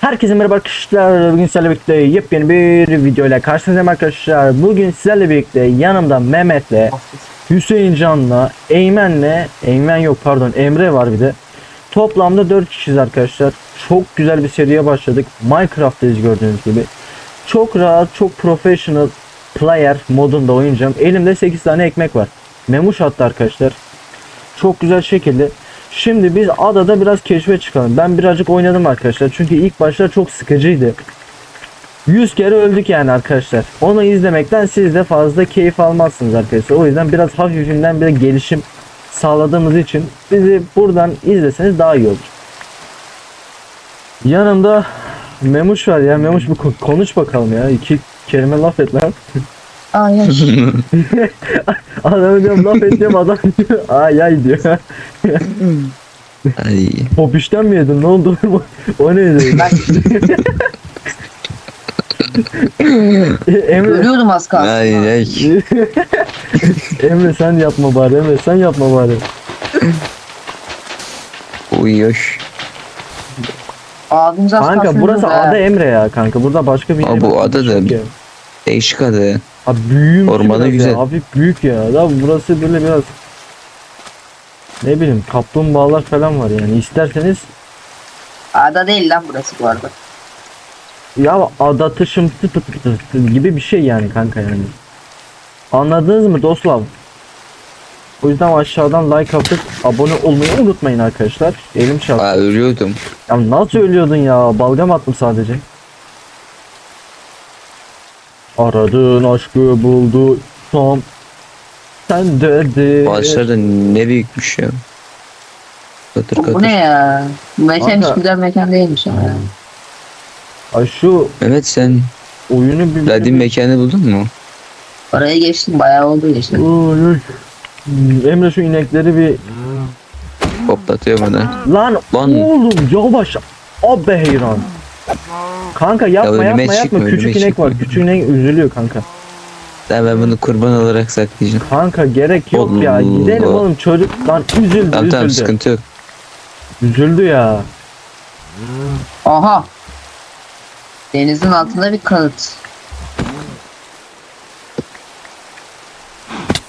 Herkese merhaba arkadaşlar. Bugün sizlerle birlikte yepyeni bir video ile karşınızdayım arkadaşlar. Bugün sizlerle birlikte yanımda Mehmet'le, Hüseyin Can'la, Eymen'le, Eymen yok pardon Emre var bir de. Toplamda 4 kişiyiz arkadaşlar. Çok güzel bir seriye başladık. Minecraft'tayız gördüğünüz gibi. Çok rahat, çok professional player modunda oynayacağım. Elimde 8 tane ekmek var. Memuş attı arkadaşlar. Çok güzel şekilde. Şimdi biz adada biraz keşfe çıkalım. Ben birazcık oynadım arkadaşlar. Çünkü ilk başta çok sıkıcıydı. 100 kere öldük yani arkadaşlar. Onu izlemekten siz de fazla keyif almazsınız arkadaşlar. O yüzden biraz hafifinden bir gelişim sağladığımız için bizi buradan izleseniz daha iyi olur. Yanımda Memuş var ya. Memuş ko- konuş bakalım ya. İki kelime laf et lan. Ay ay. Adam diyorum laf et diyorum adam diyor. Ay ay diyor. Ay. Popişten mi yedin? Ne oldu? o neydi? Ben Emre, ölüyordum az kalsın. Ay ay. Emre sen yapma bari. Emre sen yapma bari. Uyuyor. Abimiz az Kanka kalsın burası ada Emre ya kanka. Burada başka bir Aa, bu ada da- ya. Değişik adı. Abi büyüğüm Ormanı biraz güzel. Ya. Hafif büyük ya. Da burası böyle biraz ne bileyim kaplumbağalar falan var yani. İsterseniz Ada değil lan burası bu arada. ya ada tışımtı pıt pıt pıt gibi bir şey yani kanka yani. Anladınız mı dostlar? O yüzden aşağıdan like atıp abone olmayı unutmayın arkadaşlar. Elim çarptı. Aa ölüyordum. Ya nasıl ölüyordun ya? Balgam attım sadece. Aradığın aşkı buldu son. Sen dedi. Bu ağaçlar da ne büyükmüş ya. Katır Bu katır. ne ya? Bu mekan Kanka. hiç güzel mekan değilmiş ama ya. Ay şu Mehmet sen oyunu bir... Ladin mekanı buldun mu? Oraya geçtim bayağı oldu geçtim. Oy, oy. Hmm, Emre şu inekleri bir... Hoplatıyor bana. Lan, Lan. oğlum yavaş. Abi heyran. Kanka yapma önüme yapma yapma. çıkma, Küçük inek var. çıkma. Küçük inek üzülüyor kanka. Daha ben bunu kurban olarak saklayacağım. Kanka gerek yok ya. Allah. Gidelim oğlum çocuk. Lan üzüldü Tamam tamam üzüldü. sıkıntı yok. Üzüldü ya. Aha. Denizin altında bir kanıt.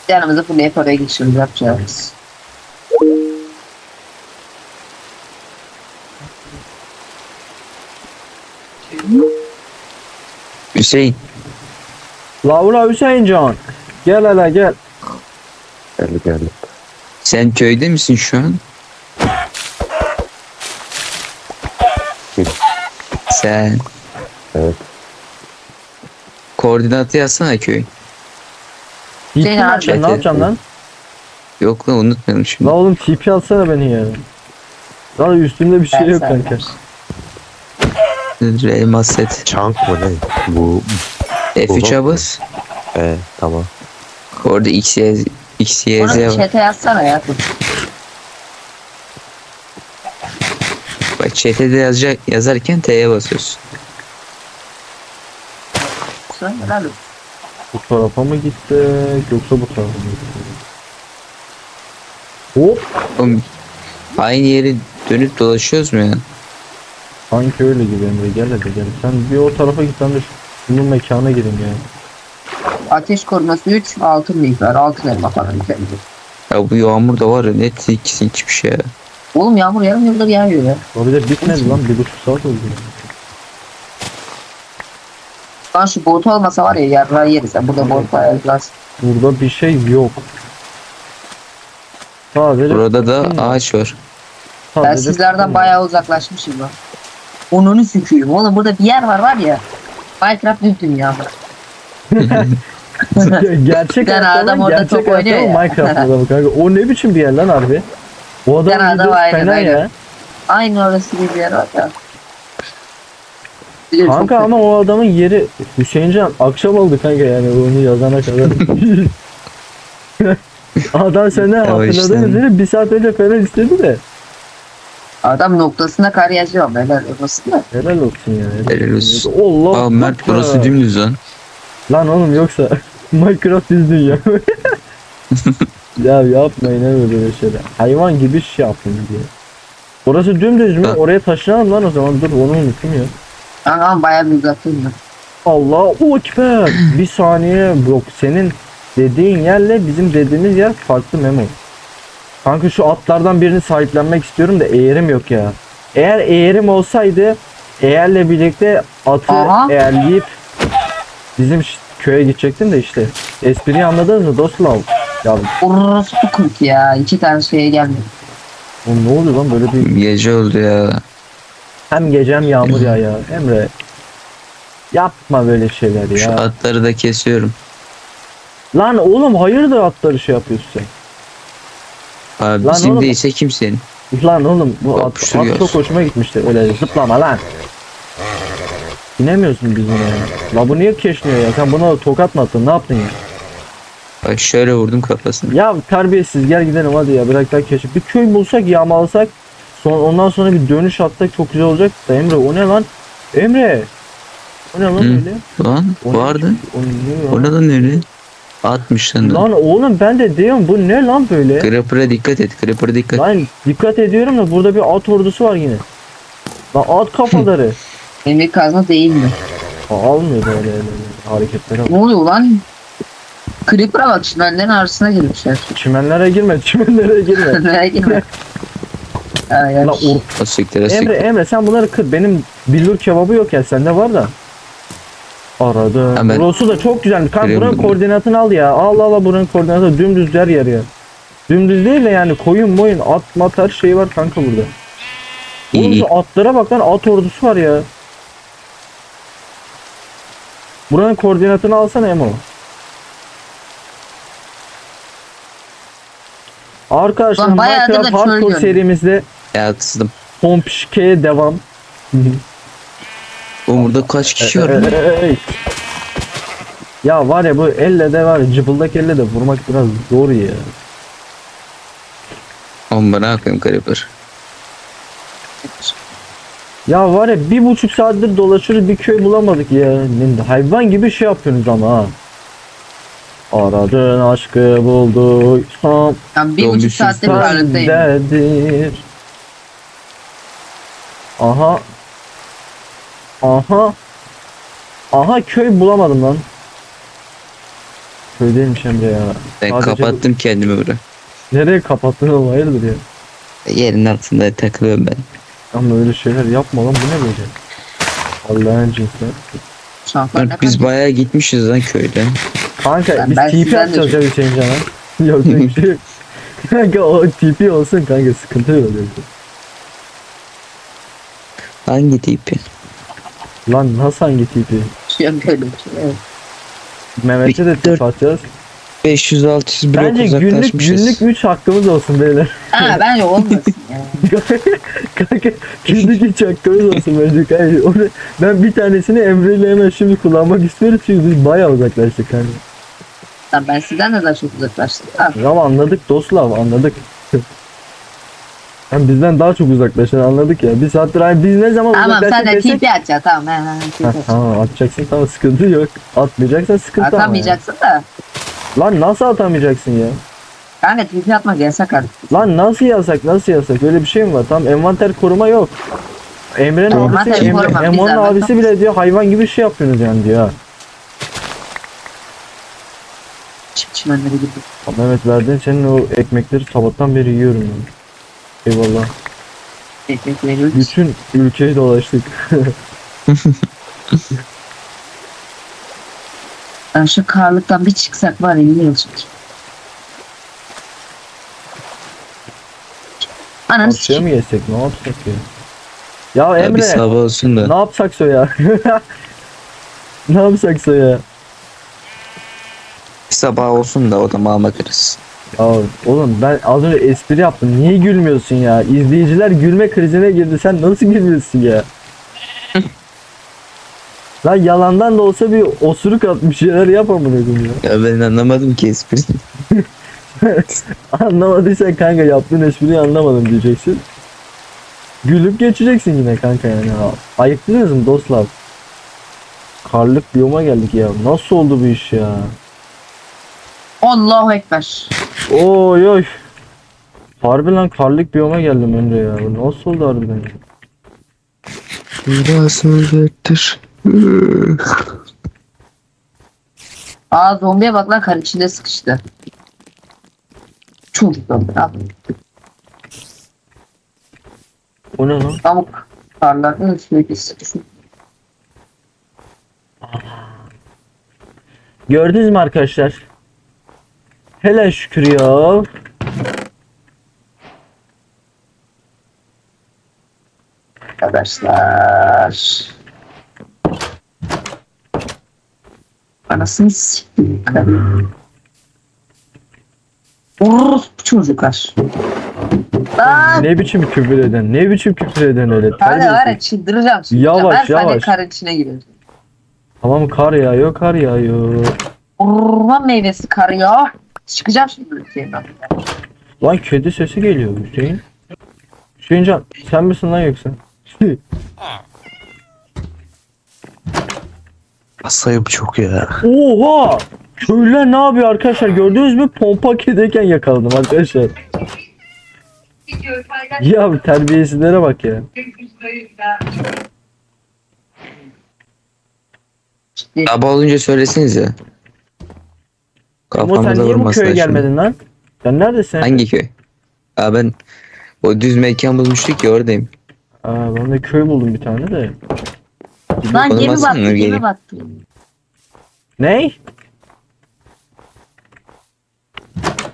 Yanımıza fırlayıp oraya geçiyoruz yapacağız. Hüseyin. Laura Hüseyin Can. Gel hele gel. Geldi geldi. Sen köyde misin şu an? Sen. Evet. Koordinatı yazsana köy. Mi abi. atacaksın? Ne yapacaksın lan? Yok lan unutmayalım şimdi. La oğlum TP alsana beni ya. Lan üstümde bir şey yok Sen- kanka. Elmas set. Chunk mı ne? Bu F3'e bas. e tamam. Orada X, Y, X, Y, Z Onu var. chat'e yazsana ya. Bak chat'e de yazacak, yazarken T'ye basıyorsun. Kusura helal olsun. Bu tarafa mı gittik yoksa bu tarafa mı gittik? Hop. Oğlum, aynı yeri dönüp dolaşıyoruz mu ya? Sanki öyle gibi Emre gel hadi gel. Sen bir o tarafa git ben de şu- şunun mekana gireyim ya. Ateş koruması 3, altın link var. Altın elma falan. Ya bu yağmur da var ya net ikisini çıkmış ya. Oğlum yağmur yarım yıldır yağıyor ya. O bir de bitmedi lan bir buçuk saat oldu. Lan şu bot olmasa var ya yarrağı yeriz. ya. Burada bot var. Biraz. Burada bir şey yok. Sadece Burada da ağaç var. Ben sizlerden bayağı uzaklaşmışım lan. Onunu süküyüm. Oğlum burada bir yer var var ya. Minecraft düz dünya. gerçek tane hayatta adam orada gerçek top oynuyor ya. Minecraft adamı kanka. O ne biçim bir yer lan harbi? O adam adam videosu aynen, fena aynen. ya. Aynı orası gibi bir yer var ya. Biliyorum, Kanka ama o adamın yeri Hüseyincan akşam oldu kanka yani onu yazana kadar. Adam senden hatırladığın işte. üzere bir saat önce falan istedi de. Adam noktasına kar yazıyor. Helal olsun da. Helal olsun ya. Helal olsun. Allah Aa Mert Ekber. burası dümdüz lan. Lan oğlum yoksa Minecraft düz dünya. ya yapmayın öyle böyle şeyler. Hayvan gibi şey yapın diye. Orası dümdüz mü? Ha. Oraya taşıyalım lan o zaman. Dur onu unuttum ya. Ama bayağı bir uzattım ben. Allah ekber. bir saniye yok. Senin dediğin yerle bizim dediğimiz yer farklı Memo. Kanka şu atlardan birini sahiplenmek istiyorum da eğerim yok ya. Eğer eğerim olsaydı eğerle birlikte atı Aha. eğerleyip bizim köye gidecektim de işte. Espriyi anladınız mı dostlar? Ya Orası kurt ya. İki tane şeye gelmedi. oğlum ne oluyor lan böyle bir Gece oldu ya. hem gece hem yağmur ya ya. Emre yapma böyle şeyler Şu ya. atları da kesiyorum. Lan oğlum hayırdır atları şey yapıyorsun sen? Abi Lan bizim oğlum- değilse kimsenin. Lan oğlum bu at, at çok hoşuma gitmişti. Öyle zıplama lan. İnemiyorsun biz buna ya. La bu niye keşniyor ya? Sen buna tokat mı attın? Ne yaptın ya? Bak şöyle vurdum kafasına. Ya terbiyesiz gel gidelim hadi ya. Bırak daha keşif. Bir köy bulsak yağmalasak. Son, ondan sonra bir dönüş atsak çok güzel olacak da Emre o ne lan? Emre! O ne lan Hı. öyle? Lan O ne- vardı. O ne, O ne lan öyle? Atmış lan. Lan oğlum ben de diyorum bu ne lan böyle? Creeper'a dikkat et. Creeper'a dikkat. Lan dikkat ediyorum da burada bir at ordusu var yine. Lan at kafaları. Demir kazma değil mi? Aa, Almıyor böyle öyle, öyle hareketlere bak. Ne oluyor lan? Creeper'a bak çimenlerin arasına girmişler. Çimenlere girme, çimenlere girme. Nereye girme? Ha, ya. La or- O siktir o Emre. Emre sen bunları kır. Benim billur kebabı yok ya sende var da. Aradı. Hemen. Burası da çok güzel. Kanka buranın koordinatını al ya. Al al al buranın koordinatı dümdüz der yer ya. Dümdüz değil de yani koyun moyun at mat her şey var kanka burada. İyi Oğlum iyi. şu atlara bak lan at ordusu var ya. Buranın koordinatını alsana Emo. Arkadaşlar Lan bayağıdır da Minecraft çöl Hardcore serimizde Ya kızdım. Pompişke'ye devam. Oğlum burada kaç kişi var lan? Ey. Ya var ya bu elle de var ya cıbıldak elle de vurmak biraz zor ya. Oğlum bana yapayım Creeper. Ya var ya bir buçuk saattir dolaşıyoruz bir köy bulamadık ya. Ne- Hayvan gibi şey yapıyorsunuz ama ha. Aradın aşkı bulduysam Ben bir buçuk saattir varlıktayım. sendedir. Aha. Aha. Aha köy bulamadım lan. Köy değilmiş Emre ya. Ben Sadece- kapattım kendimi buraya. Nereye kapattın oğlum hayırdır ya. Yerin altında takılıyorum ben. Ama öyle şeyler yapma lan bu ne böyle? Allah'ın. Şampanya Bak biz bayağı gitmişiz lan köyden. Kanka Ben- biz ben TP sizden de atacağız ya Hüseyin Can'a. Yok bir şey yok. Kanka o TP olsun kanka sıkıntı yok. öyle. Hangi tipi? Lan nasıl hangi şey yok böyle şey. Evet. Mehmet'e de TP atacağız. 500-600 blok Bence günlük uzaklaşmışız. günlük 3 hakkımız olsun beyler. Ha bence olmasın ya. kanka günlük 3 hakkımız olsun bence kanka. Onu- ben bir tanesini Emre ile hemen şimdi kullanmak istiyoruz çünkü biz bayağı uzaklaştık kanka. Lan ben sizden de daha çok uzaklaştım. Ya anladık dostlar anladık. Hem bizden daha çok uzaklaşan anladık ya. Bir saattir ay biz ne zaman Tamam sen de. TP atacaksın tamam. He, he, TP atacaksın. tamam atacaksın tamam sıkıntı yok. Atmayacaksan sıkıntı ama Atamayacaksın da. Lan nasıl atamayacaksın ya? Kanka TP atmak yasak artık. Lan nasıl yasak nasıl yasak öyle bir şey mi var? Tamam envanter koruma yok. Emre'nin Envanter abisi, koruma, Emre, biz Emo'nun zahmet abisi bile diyor hayvan gibi şey yapıyorsunuz yani diyor. ha. Çip çimenleri gibi. Mehmet verdiğin senin o ekmekleri sabahtan beri yiyorum ben. Eyvallah. Ekmek. Bütün ülkeyi dolaştık. Ben şu karlıktan bir çıksak var ya iyi olacak. Ananı Asya sikeyim. mı yesek ne yapsak ya? Ya Ya bir Emre sabah olsun da. ne yapsaksa ya? ne yapsaksa ya? Bir sabah olsun da o zaman bakarız. Ya oğlum ben az önce espri yaptım. Niye gülmüyorsun ya? İzleyiciler gülme krizine girdi. Sen nasıl gülmüyorsun ya? Lan yalandan da olsa bir osuruk at bir şeyler yap amına koyayım ya. Ya ben anlamadım ki esprisini. Anlamadıysan kanka yaptığın espriyi anlamadım diyeceksin. Gülüp geçeceksin yine kanka yani. Ayıktınız mı dostlar? Karlık biyoma geldik ya. Nasıl oldu bu iş ya? Allahu Ekber. Oy oy. Harbi lan karlık biyoma geldim Emre ya. Bu Nasıl oldu harbiden ya? Biraz özettir. Aa zombiye bak lan kar içinde sıkıştı. Çocuk zombi. Al. O ne lan? Pamuk karların üstüne sıkıştı. Gördünüz mü arkadaşlar? Hele şükür ya. Arkadaşlar. Anasını siktim. Orospu çocuklar. Lan Ne biçim küfür eden? Ne biçim küfür eden öyle? hadi var ya Terbiyesiz. çıldıracağım. çıldıracağım. Yavaş, ben sadece yavaş. karın içine giriyorum. Tamam kar yağıyor kar yağıyor. Orman meyvesi karı ya. Çıkacağım şimdi ülkeden. Lan kedi sesi geliyor Hüseyin. Hüseyincan sen misin lan yoksa? Sayım çok ya. Oha! Köylüler ne yapıyor arkadaşlar? Gördünüz mü? Pompa kediyken yakaladım arkadaşlar. Ya terbiyesizlere bak ya. Sabah olunca söylesenize. Ama sen Kafamıza niye bu vurmasınlar köye şimdi. gelmedin lan? Sen neredesin? Hangi köy? Aa ben o düz mekan bulmuştuk ya oradayım. Aa, ben de köy buldum bir tane de. Lan gemi atsana, battı geleyim. gemi battı. Ney?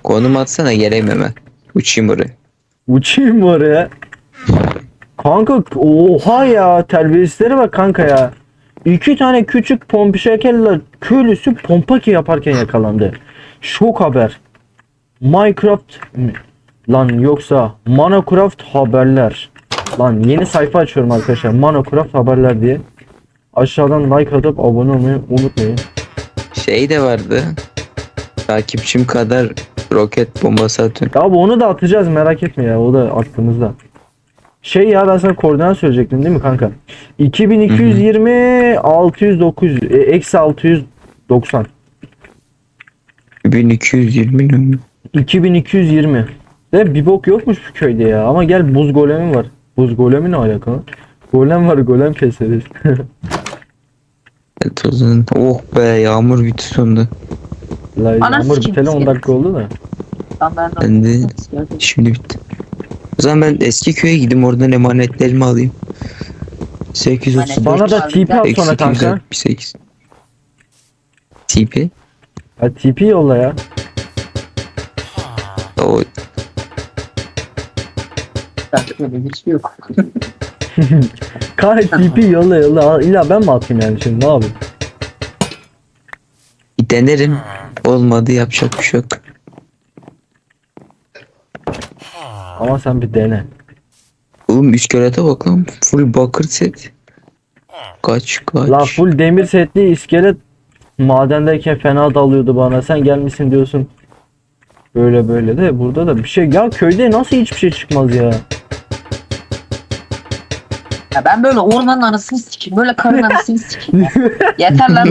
Konum atsana geleyim hemen. Uçayım oraya. Uçayım oraya. Kanka oha ya terbiyesizlere bak kanka ya. İki tane küçük pompa şekerler köylüsü pompaki yaparken yakalandı. Şok haber. Minecraft mi? Lan yoksa Minecraft haberler. Lan yeni sayfa açıyorum arkadaşlar. Minecraft haberler diye. Aşağıdan like atıp abone olmayı unutmayın. Şey de vardı. Takipçim kadar roket bombası atıyorum. Ya bu onu da atacağız merak etme ya o da aklımızda. Şey ya ben sana koordinat söyleyecektim değil mi kanka? 2220 609 e, eksi 690 1220 mi? 2220 de bir bok yokmuş bu köyde ya ama gel buz golemi var. Buz golemi ne alakalı? Golem var golem keseriz. Evet, o zaman- Oh be yağmur bitti sonunda. La, yağmur biteli 10 bisiklet. dakika oldu da. Ben Ben de şimdi bitti. O zaman ben eski köye gideyim oradan emanetlerimi alayım. 834 Bana da TP eksi sonra kanka. 268. TP? Ha, TP yolla ya. O bir şey yok. Kanka TP yolla yolla. İlla ben mi atayım yani şimdi ne yapayım? bir denerim. Olmadı yapacak bir şey yok. Ama sen bir dene. Oğlum iskelete bak lan. Full bakır set. Kaç kaç. La full demir setli iskelet madendeyken fena dalıyordu bana. Sen gelmişsin diyorsun. Böyle böyle de burada da bir şey. Ya köyde nasıl hiçbir şey çıkmaz ya? Ya ben böyle ormanın anasını sikeyim. Böyle karın anasını sikeyim. ya. Yeter lan.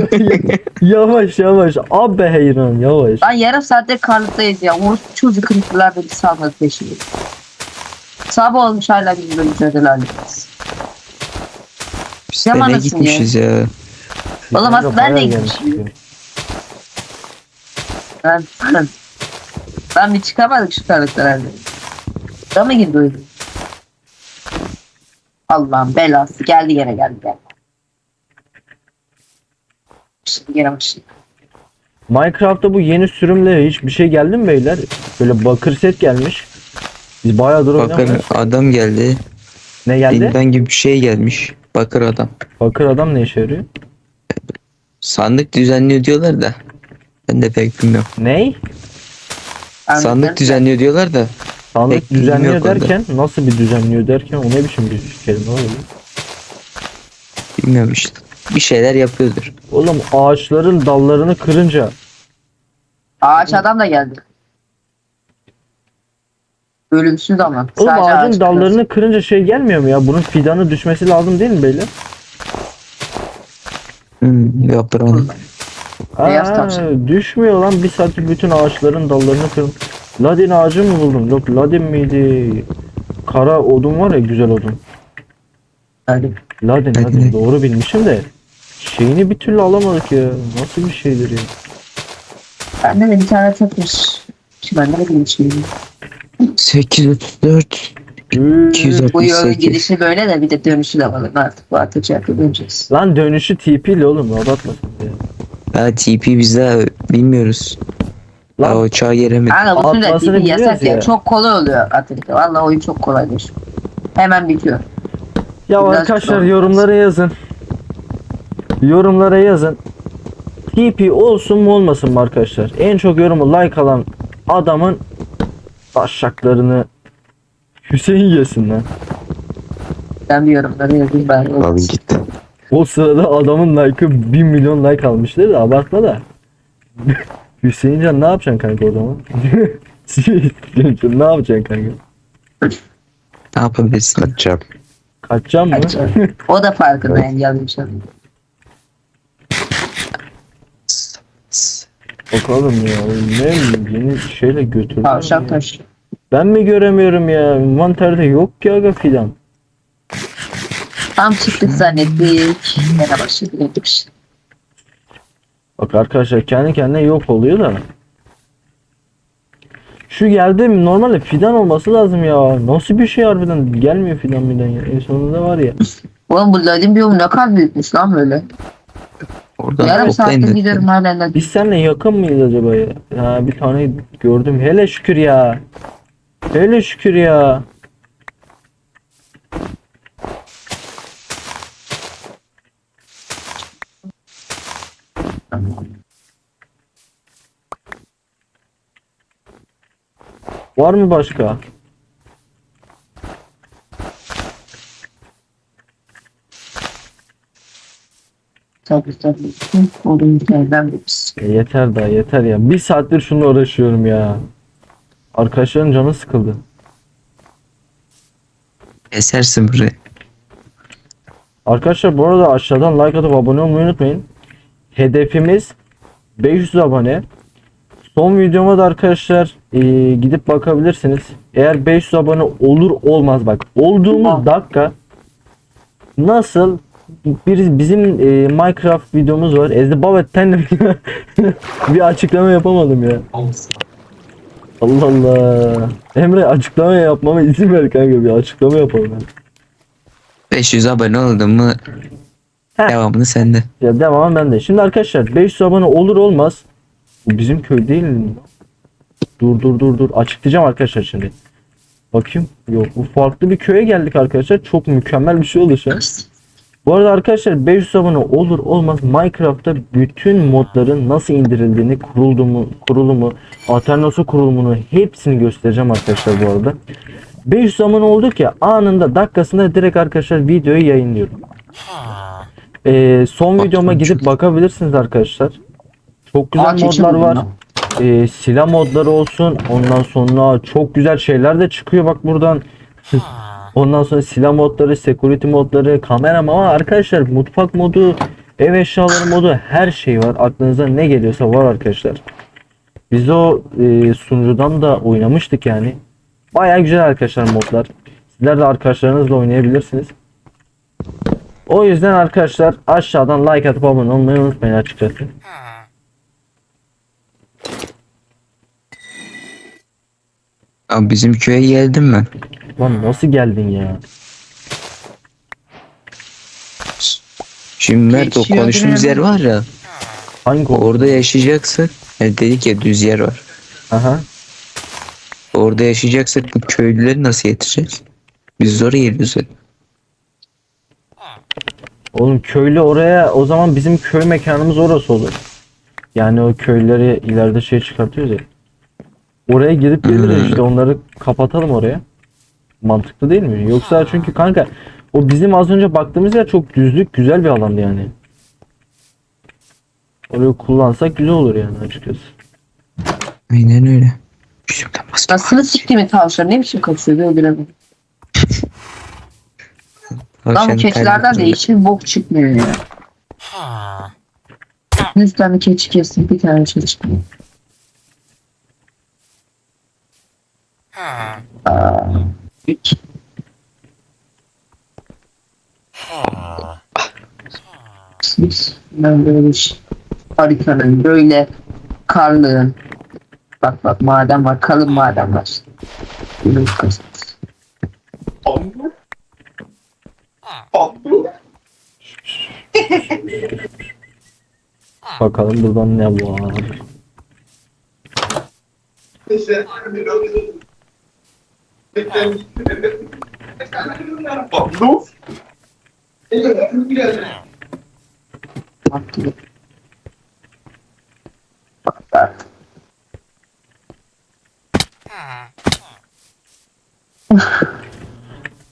yavaş yavaş. Abi heyran yavaş. Lan yarım saatte karlıktayız ya. Orospu çocuk kırıklar beni salmadı peşimi. Sabah olmuş hala biz böyle mücadele haldeyiz. Biz de ne Yamanasın gitmişiz ya. Oğlum Aslında ben de bayağı gitmişim. Ben, ben, ben bir çıkamadık şu karlıklar herhalde. Da mı girdi uydu? Allah'ın belası. Geldi gene geldi geldi. Şimdi gene başladı. Minecraft'ta bu yeni sürümle hiç bir şey geldi mi beyler? Böyle bakır set gelmiş. Biz bayağıdır Bakın oynamıyoruz. adam geldi. Ne geldi? Elinden gibi bir şey gelmiş. Bakır adam. Bakır adam ne işe yarıyor? Sandık düzenliyor diyorlar da. Ben de pek bilmiyorum. Ney? Sandık düzenliyor diyorlar da. Sandık Pek bilgim düzenliyor yok onda. derken nasıl bir düzenliyor derken o ne biçim bir kelime oluyor? Bilmiyorum işte. Bir şeyler yapıyordur. Oğlum ağaçların dallarını kırınca Ağaç adam da geldi. Ölümsüz ama. Oğlum ağacın ağaç dallarını kırınca şey gelmiyor mu ya? Bunun fidanı düşmesi lazım değil mi beyler? Yaprağını. Beyaz tavşan. düşmüyor lan bir saattir bütün ağaçların dallarını kırın. Ladin ağacı mı buldum? Yok ladin miydi? Kara odun var ya güzel odun. Ladin Ladin. ladin doğru bilmişim de şeyini bir türlü alamadık ya. Nasıl bir şeydir ya? bende de bir tane çöpmüş. Şimdi bende de bir şey. 834 Üü, 200 Bu yolun 68. gidişi böyle de bir de dönüşü de var. Artık bu atacak döneceğiz. Lan dönüşü TP ile oğlum ya. Ha TP biz daha bilmiyoruz. Lan Daha o çağa gelemedik. Kanka bu sürede TV yasak ya. ya. Çok kolay oluyor Atletik. Valla oyun çok kolaylaşıyor. Hemen bitiyor. Ya Biraz arkadaşlar yorumlara yazın. Yorumlara yazın. TP olsun mu olmasın mı arkadaşlar? En çok yorumu like alan adamın taşaklarını Hüseyin yesin lan. Ben bir yorumları yazayım ben. Abi gitti. O sırada adamın like'ı 1 milyon like almıştır da abartma da. Hüseyin Can ne yapacaksın kanka o zaman? ne yapacaksın kanka? Ne yapabilirsin? Kaçacağım. Kaçacaksın mı? Kaçacağım. O da farkında yani anladım. Bakalım ya. Ne yeni şeyle götürdüm. Tavşan ya. Ben mi göremiyorum ya? Inventerde yok ki aga filan. Tam çıktık zannettik. Yine başladı dedik. Bak arkadaşlar kendi kendine yok oluyor da. Şu geldi mi? Normalde fidan olması lazım ya. Nasıl bir şey harbiden? Gelmiyor fidan midan ya. En sonunda var ya. Oğlum bu ladin biyomu ne kadar büyükmüş lan böyle. Oradan Yarım da. gidiyorum hala ladin. Biz seninle yakın mıyız acaba ya? Ha, bir tane gördüm. Hele şükür ya. Hele şükür ya. Var mı başka? Tabii tabii. Oğlum. E, yeter daha yeter ya. Bir saattir şununla uğraşıyorum ya. Arkadaşların canı sıkıldı. Esersin buraya. Arkadaşlar bu arada aşağıdan like atıp abone olmayı unutmayın. Hedefimiz 500 abone. Son videoma da arkadaşlar e, gidip bakabilirsiniz. Eğer 500 abone olur olmaz bak. Olduğumuz Tamam. dakika nasıl bir bizim e, Minecraft videomuz var. Ezdi Babet'ten bir açıklama yapamadım ya. Allah Allah. Emre açıklama yapmama izin ver kanka bir açıklama yapalım. ya. 500 abone oldun mu Heh. devamını sende. Ya devamı bende. Şimdi arkadaşlar 500 abone olur olmaz. Bu bizim köy değil mi? Dur dur dur dur. Açıklayacağım arkadaşlar şimdi. Bakayım. Yok bu farklı bir köye geldik arkadaşlar. Çok mükemmel bir şey oldu şu an. Bu arada arkadaşlar 500 abone olur olmaz Minecraft'ta bütün modların nasıl indirildiğini, kurulduğumu, kurulumu, alternasyon kurulumunu hepsini göstereceğim arkadaşlar bu arada. 500 abone olduk ya anında dakikasında direkt arkadaşlar videoyu yayınlıyorum. Ee, son videoma gidip bakabilirsiniz arkadaşlar. Çok güzel keçi modlar var. Ee, silah modları olsun. Ondan sonra çok güzel şeyler de çıkıyor bak buradan. Ondan sonra silah modları, security modları, kamera ama arkadaşlar mutfak modu, ev eşyaları modu her şey var. Aklınıza ne geliyorsa var arkadaşlar. Biz o e, sunucudan da oynamıştık yani. Baya güzel arkadaşlar modlar. Sizler de arkadaşlarınızla oynayabilirsiniz. O yüzden arkadaşlar aşağıdan like atıp abone olmayı unutmayın açıkçası. Abi bizim köye geldim ben. Lan nasıl geldin ya? Şimdi Mert o Geçiyor konuştuğumuz yer var ya. Hangi konu? Orada yaşayacaksın. Yani dedik ya düz yer var. Aha. Orada yaşayacaksak bu köylüleri nasıl getireceğiz? Biz oraya geliyoruz. Oğlum köylü oraya o zaman bizim köy mekanımız orası olur. Yani o köyleri ileride şey çıkartıyoruz ya. Oraya gidip geliriz Hmm. işte onları kapatalım oraya. Mantıklı değil mi? Yoksa çünkü kanka o bizim az önce baktığımız yer çok düzlük güzel bir alandı yani. Orayı kullansak güzel olur yani açıkçası. Aynen öyle. Şimdiden bastım. Nasıl siktiğimi tavşan ne biçim kaçıyor böyle bilemedim. Lan bu keçilerden de hiçbir bok çıkmıyor ya. Yüz tane keçi kestim bir tane şey çıkmıyor. Aa, Biz ben böyle bir haritanın böyle karlığın bak bak maden var kalın maden var. Bunu kaz- Bakalım buradan ne var. Bak.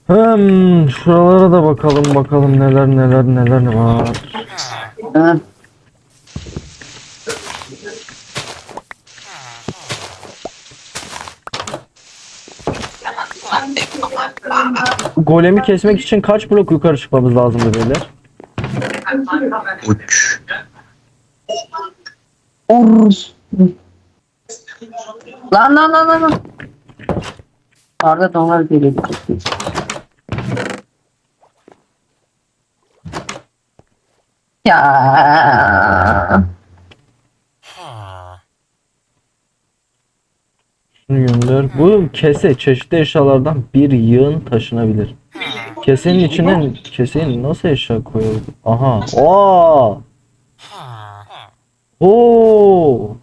Hmm, şuralara da bakalım bakalım neler neler neler var. Golemi kesmek için kaç blok yukarı çıkmamız lazım beyler? Uç. Oruz. Lan lan lan lan lan. Arda donar geliyor. Ya. Şunu gönder. Bu kese çeşitli eşyalardan bir yığın taşınabilir. Kesenin içine kesenin nasıl eşya koyalım? Aha. Oo. Oo.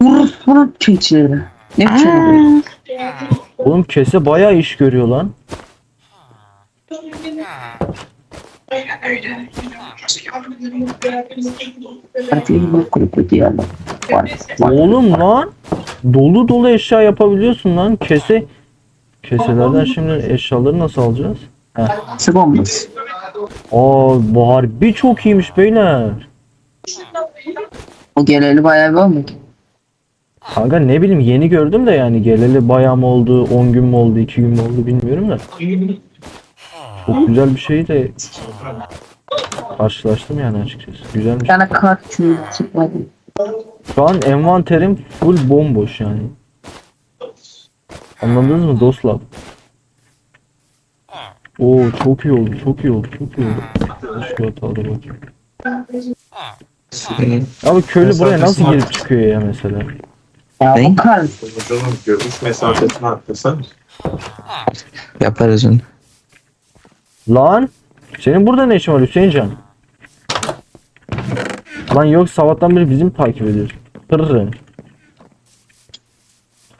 Urus bunun keçileri. Ne biçim? Oğlum kese bayağı iş görüyor lan. Oğlum lan. Dolu dolu eşya yapabiliyorsun lan. Kese keselerden şimdi eşyaları nasıl alacağız? Sıvamız. Aa bu harbi çok iyiymiş beyler. O geleli bayağı bir olmadı. Kanka ne bileyim yeni gördüm de yani geleli bayağı mı oldu, 10 gün mü oldu, 2 gün mü oldu bilmiyorum da. Çok güzel bir şey de karşılaştım yani açıkçası. Bir Güzelmiş. tane kart çıkmadı. Şu an envanterim full bomboş yani. Anladınız mı dostlar? Oo çok iyi oldu, çok iyi oldu, çok iyi oldu. Bakayım. Ee, Abi köylü buraya nasıl girip çıkıyor ya mesela? Ya Ne? Hocanın görüş mesafesini arttırsan. yaparız onu. Lan senin burada ne işin var Hüseyincan? Lan yok sabahtan beri bizim takip ediyorsun. Hırrı.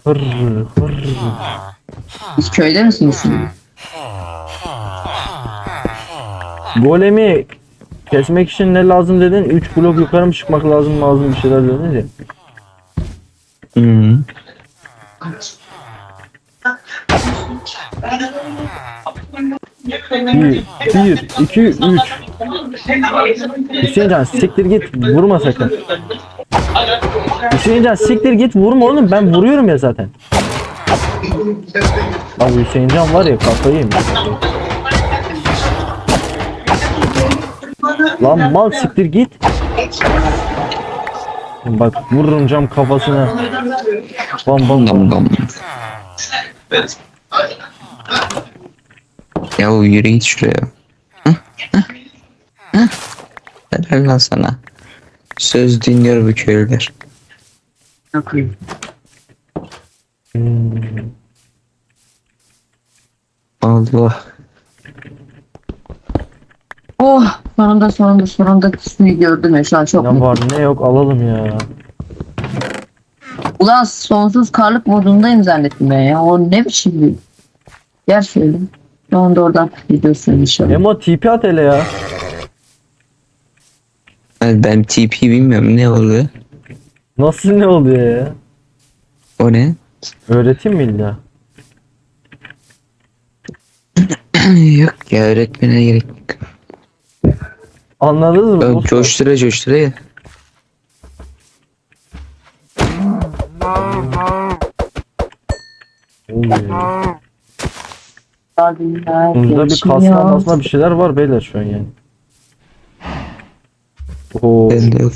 Hırrı hırrı. Siz köyde misiniz? Golemi kesmek için ne lazım dedin? 3 blok yukarı mı çıkmak lazım lazım bir şeyler dediniz ya. Hı. Bir, bir, iki, üç. Hüseyincan siktir git vurma sakın. Hüseyincan siktir git vurma oğlum ben vuruyorum ya zaten. Abi Hüseyincan var ya kafayı yemiş. Lan mal siktir git. Bak vururum cam kafasına. Bam bam bam. Gam. Ya yürü git şuraya. Hı? Hı? Hı? Helal lan sana. Söz dinliyor bu köylüler. Bakayım. Hmm. Allah. Oh sonunda sonunda sonunda suyu gördüm ya şu an çok Ne mutluyum. var ne yok alalım ya. Ulan sonsuz karlık modundayım zannettim ben ya. O ne biçim bir yer söyledim. Şu anda oradan gidiyorsun inşallah. Emo TP at hele ya. Hani Ben TP bilmiyorum ne oluyor. Nasıl ne oluyor ya? O ne? Öğreteyim mi illa? Yok ya öğretmene gerek yok. Anladınız mı? Ö- dostlar? Coştura coştura ya. Bunda bir kasma masma bir şeyler var beyler şu an yani. Oo, yok.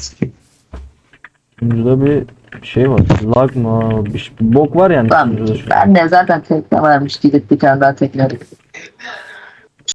bir bir şey var. Lag mı? Bir, şey- bir bok var yani. Tamam. Ben de zaten tekne varmış gidip bir tane daha tekne.